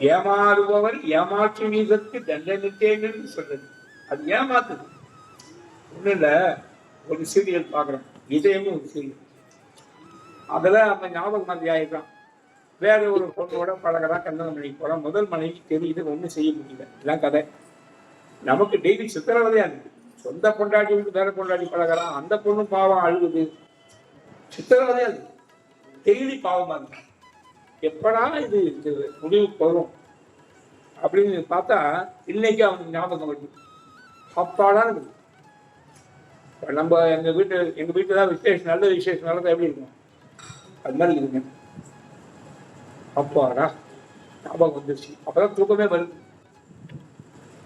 ஏமாறுபவர் ஏமாற்று வீதத்து தண்டனித்தேன் என்று சொல்றது. அது ஏமாத்துது. ஒண்ணும் இல்ல ஒரு சீரியல் பார்க்குறோம். இதயமும் ஒரு சீரியல். அதுல அந்த ஞாபகம் மாதிரி ஆயிடுறான். வேற ஒரு பொண்ணோட பழகிறான் கல்யாணம் பண்ணி போறான் முதல் மனைவி தெரியுது ஒண்ணும் செய்ய முடியல. இதான் கதை. நமக்கு டெய்லி சித்திரவதையா இருக்கு. சொந்த பொண்டாட்டி விட்டு வேற பொண்டாட்டி பழகிறான் அந்த பொண்ணும் பாவம் அழுகுது. சித்திரவதையா இருக்கு. டெய்லி பாவமா இருக்கு. எப்படா இது இது முடிவுக்கு வரும்? அப்படின்னு பார்த்தா இன்னைக்கு அவனுக்கு ஞாபகம் வருது. அப்பாடா இருக்குது. நம்ம எங்க வீட்டு எங்க வீட்டுல தான் விசேஷம் நல்ல விசேஷம் நடந்தா எப்படி இருக்கும்? அது மாதிரி இருக்குங்க. அப்பாடா ஞாபகம் வந்துருச்சு. அப்பதான் தூக்கமே வருது.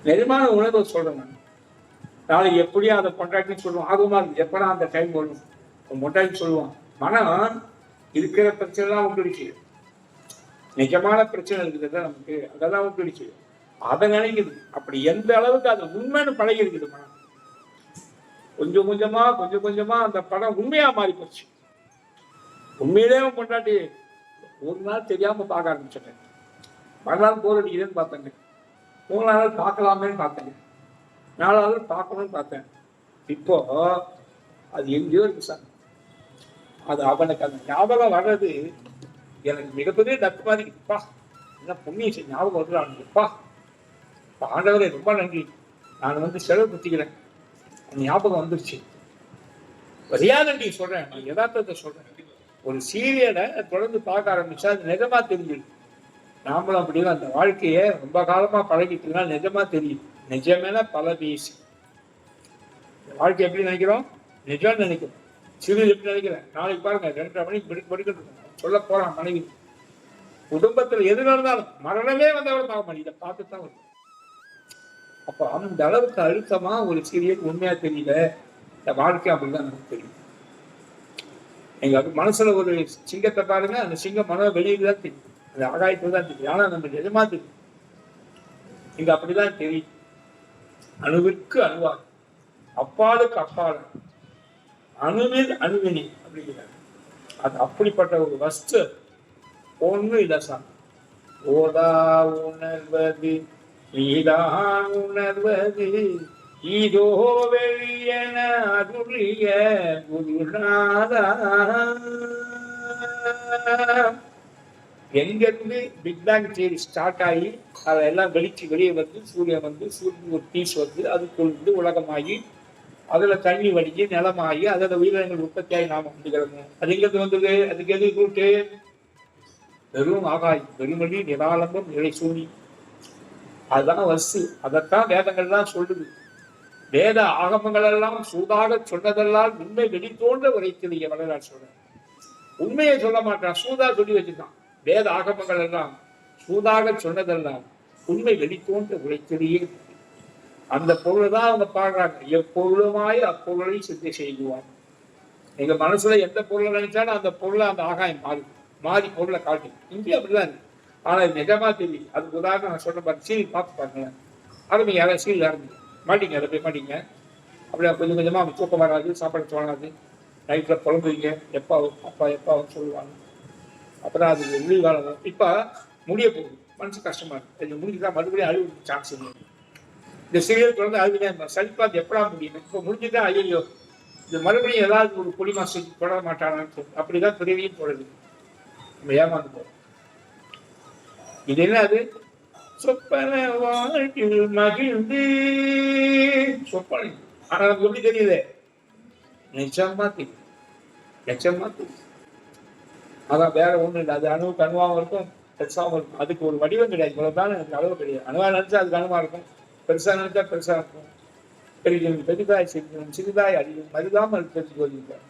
நெருமான உணர்வு சொல்றேன் நான். நாளைக்கு எப்படியும் அதை கொண்டாட்டின்னு சொல்லுவோம். ஆகுமா இருக்கு. எப்படா அந்த டைம் வரும்? கொண்டாட்டி சொல்லுவான் மனம் இருக்கிற பிரச்சனைலாம் உண்டுச்சு நிஜமான பிரச்சனை இருக்குது நமக்கு அதெல்லாம் விட்டுடுச்சு அதை நினைக்குது. அப்படி எந்த அளவுக்கு அது உண்மைன்னு பழகி இருக்குது மனம். கொஞ்சம் கொஞ்சமா கொஞ்சம் கொஞ்சமா அந்த படம் உண்மையா மாறி போச்சு. உண்மையிலே அவன் கொண்டாட்டி ஒரு நாள் தெரியாம பார்க்க ஆரம்பிச்சிட்டேன். மறுநாள் போர் அடிக்கிறேன்னு பார்த்தேங்க. மூணு நாள் பார்க்கலாமேன்னு பார்த்தேங்க. நாலு நாள் பார்க்கணும்னு பார்த்தேன். இப்போ அது எங்கேயோ இருக்கு சார். அது அவனுக்கு அந்த ஞாபகம் வர்றது எனக்கு மிகப்பெரிய தத்துவாதி இப்பா என்ன புண்ணிய செய் ஞாபகம் இப்பா ஆண்டவரே ரொம்ப நன்றி. நான் வந்து செலவு குத்திக்கிறேன். ஞாபகம் வந்துருச்சு. ரியாலிட்டி சொல்றேன். நான் யதார்த்தத்தை சொல்றேன். ஒரு சீரியலை தொடர்ந்து பார்க்க ஆரம்பிச்சா அது நிஜமா தெரிஞ்சிடும் நாமளும் அப்படிதான். அந்த வாழ்க்கையை ரொம்ப காலமா பழகிட்டுனா நிஜமா தெரியும். நிஜமேன பல பேசி. வாழ்க்கை எப்படி நினைக்கிறோம்? நிஜம்னு நினைக்கிறோம். சிறு நினைக்கிறேன். நாளைக்கு பாருங்க ரெண்டரை மணிக்கு படி படிக்கிறது சொல்ல போறான் மனைவி. குடும்பத்துல எது நடந்தாலும் மரணமே வந்தவரை பார்க்க மாட்டேன் இதை பார்த்து தான் வரும் அப்ப அந்த அளவுக்கு அழுத்தமா ஒரு சீரியல் உண்மையா தெரியல. இந்த வாழ்க்கை அப்படிதான் நமக்கு தெரியும். எங்க மனசுல ஒரு சிங்கத்தை பாருங்க அந்த சிங்கம் மனம் வெளியில தான் தெரியும். அந்த ஆகாயத்துல தான் தெரியும். ஆனா நம்ம நிஜமா தெரியும். இங்க அப்படிதான் தெரியும். அணுவிற்கு அணுவாகும். அப்பாலுக்கு அப்பாலும். அணுவில் அணுவினி அப்படிங்கிறாங்க. அது அப்படிப்பட்ட ஒரு வஸ்து ஒன்று இலசம் ஓதா உணர்வது நீதான் உணர்வது இதோ வெளியன அருளிய குருநாதா. எங்கிருந்து பிக் பேங் தியரி ஸ்டார்ட் ஆகி அதெல்லாம் வெளிச்சு வெளியே வந்து சூரியன் வந்து சூரியன் ஒரு பீஸ் வந்து அதுக்குள்ள உலகமாகி அதுல தண்ணி வடிஞ்சு நிலமாகி அதில் உயிரினங்கள் உற்பத்தியாகி நாம வந்துக்கிறோம் அது எங்கிருந்து வந்தது? அதுக்கு எது கூட்டு வெறும் ஆகாயம் பெருமொழி நிராலம்பம் நிலை சூனி அதுதான் வசு அதைத்தான் வேதங்கள்லாம் சொல்லுது. வேத ஆகமங்கள் எல்லாம் சூதாக சொன்னதெல்லாம் உண்மை வெளித்தோன்ற உரைத்தது வரலாறு சொல்றேன் உண்மையை சொல்ல மாட்டான். சூதா சொல்லி வச்சுதான் வேத ஆகமங்கள் எல்லாம் சூதாக சொன்னதெல்லாம் உண்மை வெளித்தோன்ற உரைத்ததையே அந்த பொருளை தான் அவங்க பாடுறாங்க. எப்பொருளுமாய் அப்பொருளை சித்தி செய்வார் எங்க மனசுல எந்த பொருளை நினைச்சாலும் அந்த பொருளை அந்த ஆகாயம் மாறி மாறி பொருளை காட்டும் இங்கே அப்படிதான் இருக்கு. ஆனா இது நிஜமா தெரியும் அதுக்கு உதாரணம் நான் சொன்ன பாருங்க சீல் பார்த்து பாருங்களேன். ஆரம்பிங்க யாராவது சீல் ஆரம்பிங்க மாட்டீங்க அதை போய் மாட்டீங்க. அப்படியே கொஞ்சம் கொஞ்சமா அவங்க தூக்கம் வராது சாப்பாடு தோணாது. நைட்டில் புலம்புவீங்க. எப்போ ஆகும் அப்பா எப்போ ஆகும் சொல்லுவாங்க. அப்புறம் அது வெளி காலம் இப்போ முடிய போகுது. மனசு கஷ்டமா இருக்கு. இது முடிஞ்சுதா மறுபடியும் அழுவு சான்ஸ் இல்லை. இந்த சீரியல் தொடர்ந்து அழுதுனே சலிப்பா அது எப்படா முடியும்? இப்போ முடிஞ்சுதான் ஐயோ இது மறுபடியும் ஏதாவது ஒரு புலி மாசம் தொடர மாட்டானான்னு அப்படிதான் பிறவியும் தொடருது நம்ம ஏமாந்து போறோம் இது என்ன அது சொப்பன வாழ்க்கையில் மகிழ்ந்து. சொப்பனை. ஆனா நமக்கு எப்படி தெரியுது? நிஜமா தெரியும் நிஜமா தெரியும் அதான் வேற ஒண்ணும் இல்லை. அது அணுவுக்கு அணுவாகவும் இருக்கும் பெருசாகவும் இருக்கும். அதுக்கு ஒரு வடிவம் கிடையாது. இவ்வளவுதான் எனக்கு அளவு கிடையாது. அணுவா நினைச்சா அதுக்கு அணுவா இருக்கும். பெருசாக நினைச்சா பெருசாக இருக்கும். பெரிய பெரிதாய் சிறிதும் சிறிதாய் அறிவும் மருதாமல் தெரிஞ்சு கொள்கிறார்